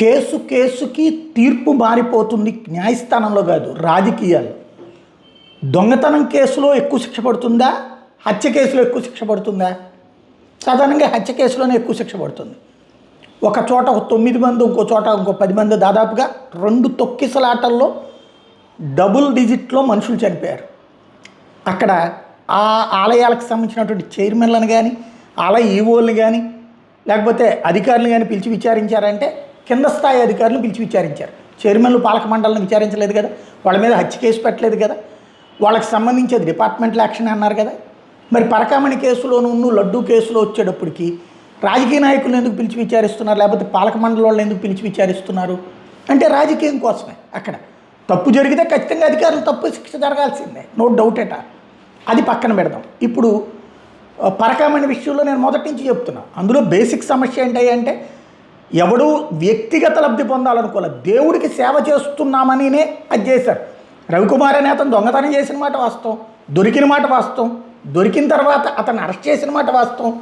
Case కేసుకి తీర్పు మారిపోతుంది న్యాయస్థానంలో కాదు రాజకీయాలు దొంగతనం కేసులో ఎక్కువ శిక్ష పడుతుందా? హత్య కేసులో ఎక్కువ శిక్ష పడుతుందా? సాధారణంగా హత్య కేసులోనే ఎక్కువ శిక్ష పడుతుంది. ఒక చోట ఒక తొమ్మిది మంది ఇంకో చోట ఇంకో పది మంది దాదాపుగా రెండు తొక్కిసలాటల్లో డబుల్ డిజిట్లో మనుషులు చనిపోయారు. అక్కడ ఆ ఆలయాలకు సంబంధించినటువంటి చైర్మన్లను కానీ ఆలయ ఈవోలను కానీ లేకపోతే అధికారులు కానీ పిలిచి విచారించారంటే కింద స్థాయి అధికారులు పిలిచి విచారించారు. చైర్మన్లు పాలక మండలిని విచారించలేదు కదా? వాళ్ళ మీద హత్య కేసు పెట్టలేదు కదా? వాళ్ళకి సంబంధించేది డిపార్ట్మెంటల్ యాక్షన్ అన్నారు కదా? మరి పరకామణి కేసులోనూ లడ్డూ కేసులో వచ్చేటప్పటికి రాజకీయ నాయకులను ఎందుకు పిలిచి విచారిస్తున్నారు? లేకపోతే పాలక మండలి ఎందుకు పిలిచి విచారిస్తున్నారు? అంటే రాజకీయం కోసమే అక్కడ. తప్పు జరిగితే ఖచ్చితంగా అధికారులు తప్పు శిక్ష జరగాల్సిందే. నో డౌట్ ఎట అది పక్కన పెడదాం. ఇప్పుడు పరకామణి విషయంలో నేను మొదటి నుంచి చెప్తున్నా. అందులో బేసిక్ సమస్య ఏంటి అంటే ఎవడు వ్యక్తిగత లబ్ధి పొందాలనుకోలే. దేవుడికి సేవ చేస్తున్నామనినే అది చేశారు రవికుమార్ అనే అతను దొంగతనం చేసిన మాట వాస్తవం. దొరికిన మాట వాస్తవం. దొరికిన తర్వాత అతను అరెస్ట్ చేసిన మాట వాస్తవం.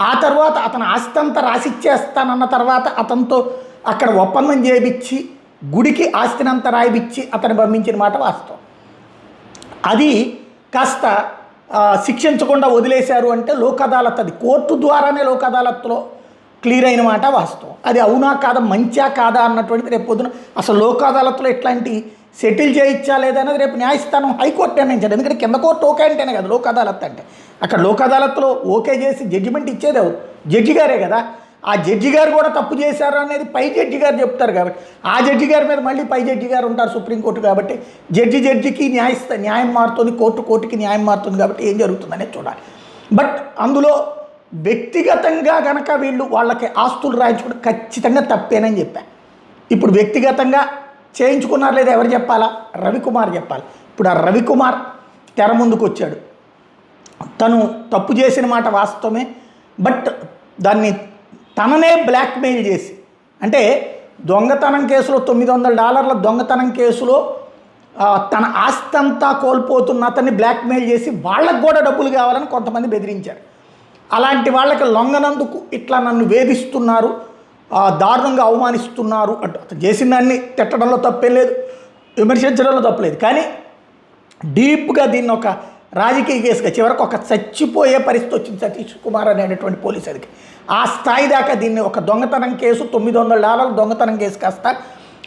ఆ తర్వాత అతను ఆస్తి అంతా రాసిచ్చేస్తానన్న తర్వాత అతనితో అక్కడ ఒప్పందం చేయించి గుడికి ఆస్తినంతా రాయిపిచ్చి అతను పంపించిన మాట వాస్తవం. అది కాస్త శిక్షించకుండా వదిలేశారు అంటే లోక్ అదాలత్ అది. కోర్టు ద్వారానే లోక్ అదాలత్లో క్లియర్ అయిన మాట వాస్తవం. అది అవునా కాదా మంచా కాదా అన్నటువంటిది రేపు పొద్దున అసలు లోక్ అదాలత్లో ఎట్లాంటి సెటిల్ చేయించా లేదనేది రేపు న్యాయస్థానం హైకోర్టు నిర్ణయించాడు ఎందుకంటే కింద కోర్టు ఓకే అంటేనే కదా లోక్ అదాలత్ అంటే. అక్కడ లోక్ అదాలత్లో ఓకే చేసి జడ్జిమెంట్ ఇచ్చేది జడ్జి గారే కదా. ఆ జడ్జి గారు కూడా తప్పు చేశారు అనేది పై జడ్జి గారు చెప్తారు కాబట్టి. ఆ జడ్జి గారి మీద మళ్ళీ పై జడ్జి గారు ఉంటారు సుప్రీంకోర్టు కాబట్టి. జడ్జి జడ్జికి న్యాయస్థ న్యాయం మారుతుంది కోర్టు కోర్టుకి న్యాయం మారుతుంది కాబట్టి ఏం జరుగుతుందనేది చూడాలి. బట్ అందులో వ్యక్తిగతంగా కనుక వీళ్ళు వాళ్ళకి ఆస్తులు రాయించుకుంటే ఖచ్చితంగా తప్పేనని చెప్పా. ఇప్పుడు వ్యక్తిగతంగా చేయించుకున్నారు లేదా ఎవరు చెప్పాలా? రవికుమార్ చెప్పాలి. ఇప్పుడు ఆ రవికుమార్ తెర ముందుకు వచ్చాడు. తను తప్పు చేసిన మాట వాస్తవమే బట్ దాన్ని తననే బ్లాక్మెయిల్ చేసి అంటే దొంగతనం కేసులో తొమ్మిది వందల డాలర్ల దొంగతనం కేసులో తన ఆస్తి అంతా కోల్పోతున్న అతన్ని బ్లాక్మెయిల్ చేసి వాళ్ళకు కూడా డబ్బులు కావాలని కొంతమంది బెదిరించారు. అలాంటి వాళ్ళకి లొంగనందుకు ఇట్లా నన్ను వేధిస్తున్నారు దారుణంగా అవమానిస్తున్నారు అంటూ. అతను చేసిన దాన్ని తిట్టడంలో తప్పేం లేదు విమర్శించడంలో తప్పలేదు కానీ డీప్గా దీన్ని ఒక రాజకీయ కేసుగా చివరకు ఒక చచ్చిపోయే పరిస్థితి వచ్చింది సతీష్ కుమార్ అనేటటువంటి పోలీస్ అధికారి. ఆ స్థాయి దాకా దీన్ని ఒక దొంగతనం కేసు తొమ్మిది వందల డాలర్ల దొంగతనం కేసు కాస్త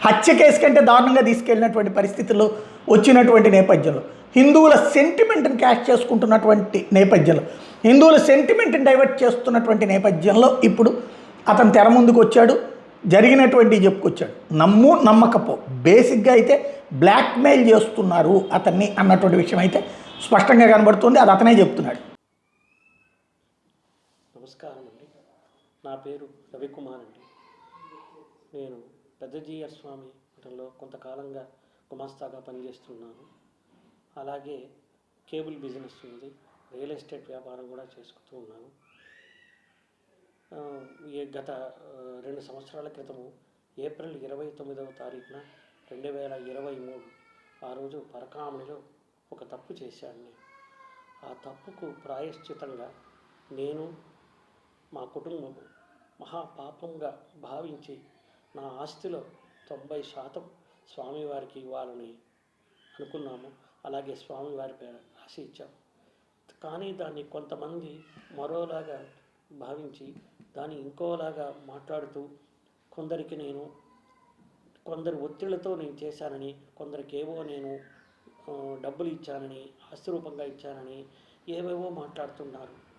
హత్య కేసు కంటే దారుణంగా తీసుకెళ్ళినటువంటి పరిస్థితుల్లో వచ్చినటువంటి నేపథ్యంలో హిందువుల సెంటిమెంట్ని క్యాష్ చేసుకుంటున్నటువంటి నేపథ్యంలో హిందువుల సెంటిమెంట్ని డైవర్ట్ చేస్తున్నటువంటి నేపథ్యంలో ఇప్పుడు అతను తెర ముందుకు వచ్చాడు జరిగినటువంటి చెప్పుకొచ్చాడు నమ్ము నమ్మకపో. బేసిక్గా అయితే బ్లాక్మెయిల్ చేస్తున్నారు అతన్ని అన్నటువంటి విషయం అయితే స్పష్టంగా కనబడుతుంది. అది అతనే చెప్తున్నాడు. నమస్కారం అండి నా పేరు రవికుమార్ అండి. నేను పెద్దజీయర్ స్వామి మఠంలో కొంతకాలంగా గుమాస్తాగా పనిచేస్తున్నాను. అలాగే కేబుల్ బిజినెస్ ఉంది. రియల్ ఎస్టేట్ వ్యాపారం కూడా చేసుకుంటూ ఉన్నాను. ఈ గత రెండు సంవత్సరాల క్రితము ఏప్రిల్ ఇరవై తొమ్మిదవ తారీఖున రెండు వేల ఇరవై మూడు ఆ రోజు పరకామణిలో ఒక తప్పు చేశాను నేను. ఆ తప్పుకు ప్రాయశ్చితంగా నేను మా కుటుంబం మహాపాపంగా భావించి నా ఆస్తిలో తొంభై శాతం స్వామివారికి ఇవ్వాలని అనుకున్నాము. అలాగే స్వామివారి పేర ఆశ ఇచ్చాము. కానీ దాన్ని కొంతమంది మరోలాగా భావించి దాన్ని ఇంకోలాగా మాట్లాడుతూ కొందరికి నేను కొందరు ఒత్తిళ్ళతో నేను చేశానని కొందరికి ఏవో నేను డబ్బులు ఇచ్చానని ఆస్తి రూపంగా ఇచ్చానని ఏవేవో మాట్లాడుతున్నారు.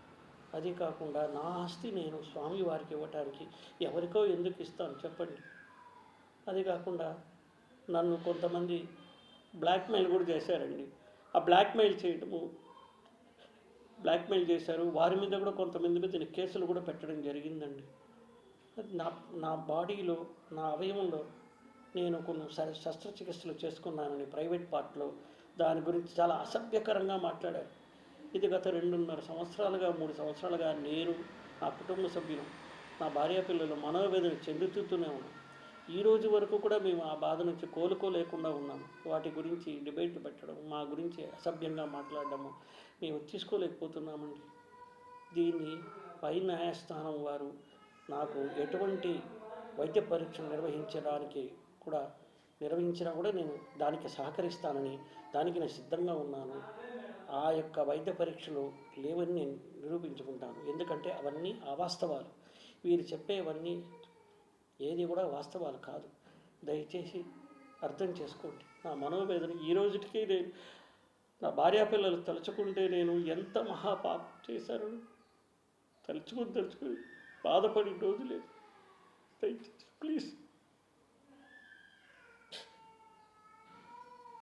అది కాకుండా నా ఆస్తి నేను స్వామివారికి ఇవ్వటానికి ఎవరికో ఎందుకు ఇస్తాను చెప్పండి. అది కాకుండా నన్ను కొంతమంది బ్లాక్మెయిల్ కూడా చేశారండి. ఆ బ్లాక్మెయిల్ చేయటము బ్లాక్మెయిల్ చేశారు. వారి మీద కూడా కొంతమంది మీద నేను కేసులు కూడా పెట్టడం జరిగిందండి. నా నా బాడీలో నా అవయవంలో నేను కొన్ని శ- శస్త్రచికిత్సలు చేసుకున్నానని ప్రైవేట్ పార్ట్లో దాని గురించి చాలా అసభ్యకరంగా మాట్లాడారు. ఇది గత రెండున్నర సంవత్సరాలుగా మూడు సంవత్సరాలుగా నేను నా కుటుంబ సభ్యులు నా భార్య పిల్లలు మనోవేదన చెందుతూనే ఉన్నాం. ఈ రోజు వరకు కూడా మేము ఆ బాధ నుంచి కోలుకోలేకుండా ఉన్నాము. వాటి గురించి డిబేట్ పెట్టడం మా గురించి అసభ్యంగా మాట్లాడడము మేము తీసుకోలేకపోతున్నామండి. దీన్ని పై న్యాయస్థానం వారు నాకు ఎటువంటి వైద్య పరీక్షలు నిర్వహించడానికి కూడా నిర్వహించినా కూడా నేను దానికి సహకరిస్తానని దానికి నేను సిద్ధంగా ఉన్నాను. ఆ యొక్క వైద్య పరీక్షలు లేవని నేను నిరూపించుకుంటాను. ఎందుకంటే అవన్నీ అవాస్తవాలు. వీరు చెప్పేవన్నీ ఏది కూడా వాస్తవాలు కాదు. దయచేసి అర్థం చేసుకోండి. నా మనోవేదన ఈ రోజుకి నేను నా భార్యా పిల్లలు తలుచుకుంటే నేను ఎంత మహాపాపం చేశాను తలుచుకుని తలుచుకుని బాధపడి రోజు లేదు దయచేసి ప్లీజ్